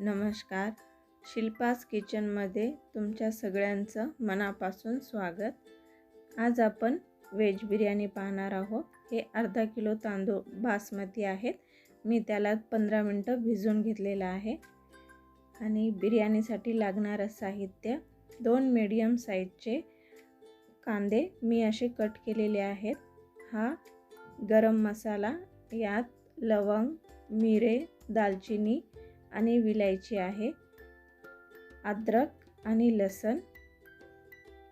नमस्कार. शिल्पास किचनमध्ये तुमच्या सगळ्यांचं मनापासून स्वागत. आज आपण व्हेज बिर्याणी पाहणार आहोत. हे अर्धा किलो तांदूळ बासमती आहेत. मी त्याला पंधरा मिनटं भिजवून घेतलेलं आहे. आणि बिर्याणीसाठी लागणारं साहित्य दोन मीडियम साईजचे कांदे मी असे कट केलेले आहेत. हा गरम मसाला यात लवंग मिरे दालचिनी आणि विलायची आहे. अद्रक आणि लसण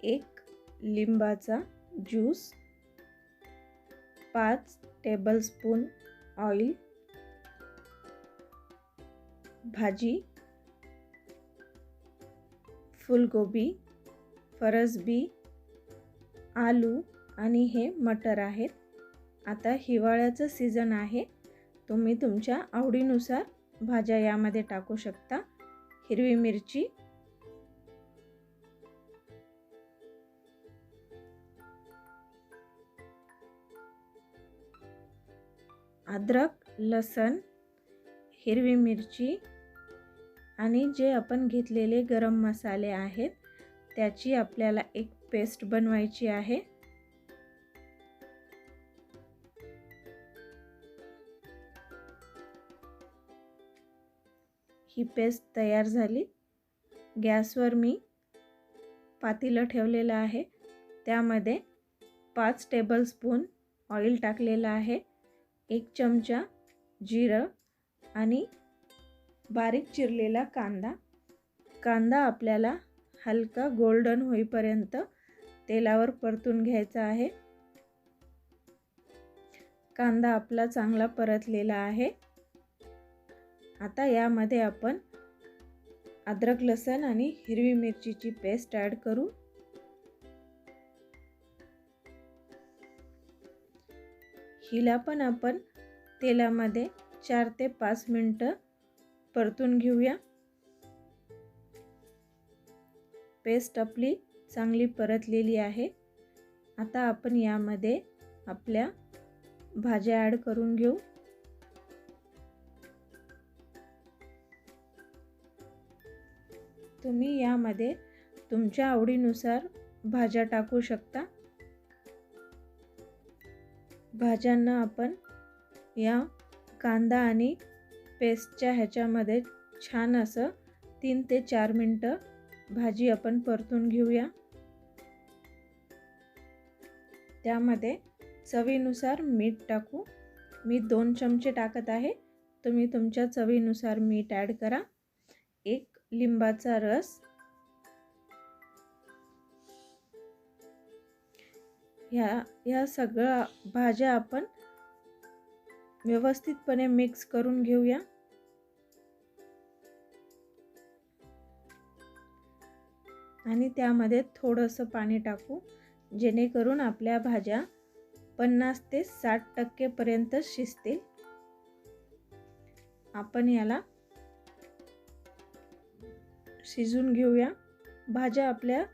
एक लिंबाचा ज्यूस पाच टेबलस्पून ऑइल भाजी फुलगोबी फरसबी आलू आणि हे मटर आहेत. आता हिवाळ्याचं सीझन आहे. तुम्ही तुमच्या आवडीनुसार भाज्या यामध्ये टाकू शकता. हिरवी मिरची. अद्रक लसण हिरवी मिरची आणि जे आपण घेतलेले गरम मसाले आहेत त्याची आपल्याला एक पेस्ट बनवायची आहे. ही पेस्ट तयार झाली. गॅसवर मी पातीलं ठेवलेलं आहे. त्यामध्ये पाच टेबलस्पून ऑइल टाकलेलं आहे. एक चमचा जिरं आणि बारीक चिरलेला कांदा. कांदा आपल्याला हलका गोल्डन होईपर्यंत तेलावर परतून घ्यायचा आहे. कांदा आपला चांगला परतलेला आहे. आता यामध्ये आपण अद्रक लसण आणि हिरवी मिरचीची पेस्ट ॲड करू. हिला पण आपण तेलामध्ये चार ते पाच मिनटं परतून घेऊया. पेस्ट आपली चांगली परतलेली आहे. आता आपण यामध्ये आपल्या भाज्या ॲड करून घेऊ. तुम्ही यामध्ये तुमच्या आवडीनुसार भाज्या टाकू शकता. भाज्यांना आपण या कांदा आणि पेस्टच्या ह्याच्यामध्ये छान असं तीन ते चार मिनटं भाजी आपण परतून घेऊया. त्यामध्ये चवीनुसार मीठ टाकू. मी दोन चमचे टाकत आहे. तुम्ही तुमच्या चवीनुसार मीठ ॲड करा. एक लिंबाचा रस. ह्या ह्या सगळ्या भाज्या आपण व्यवस्थितपणे मिक्स करून घेऊया. आणि त्यामध्ये थोडंसं पाणी टाकू जेणेकरून आपल्या भाज्या पन्नास ते साठ टक्केपर्यंत शिजतील. आपण याला शिजून घेऊया. भाज्या आपल्या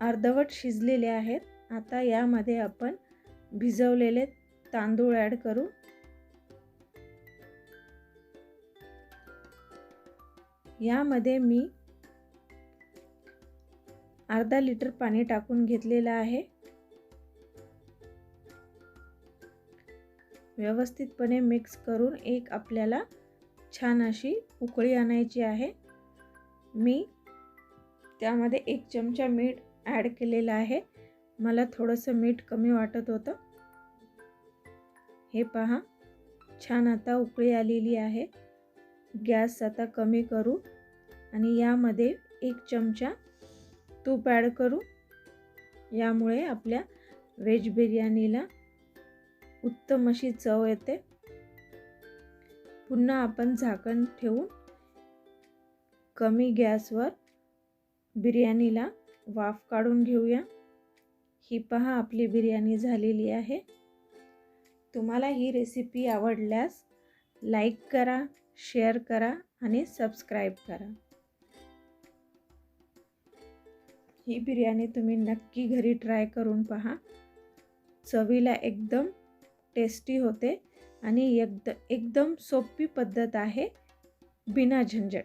अर्धवट शिजलेल्या आहेत. आता यामध्ये आपण भिजवलेले तांदूळ ॲड करू. यामध्ये मी अर्धा लिटर पाणी टाकून घेतलेलं आहे. व्यवस्थितपणे मिक्स करून एक आपल्याला छान अशी उकळी आणायची आहे. मी त्यामध्ये एक चमचा मीठ ॲड केलेलं आहे. मला थोडंसं मीठ कमी वाटत होतं. हे पहा छान आता उकळी आलेली आहे. गॅस आता कमी करू आणि यामध्ये एक चमचा तूप ॲड करू. यामुळे आपल्या व्हेज बिर्याणीला उत्तम अशी चव येते. पुन्हा आपण झाकण ठेवून कमी गॅसवर बिर्याणीला वाफ काढून घेऊया. ही पहा आपली बिर्याणी झालेली आहे. तुम्हाला ही रेसिपी आवडल्यास लाईक करा शेअर करा आणि सबस्क्राईब करा. ही बिर्याणी तुम्ही नक्की घरी ट्राय करून पहा. चवीला एकदम टेस्टी होते आणि एकद एकदम सोपी पद्धत आहे. बिना झंझट.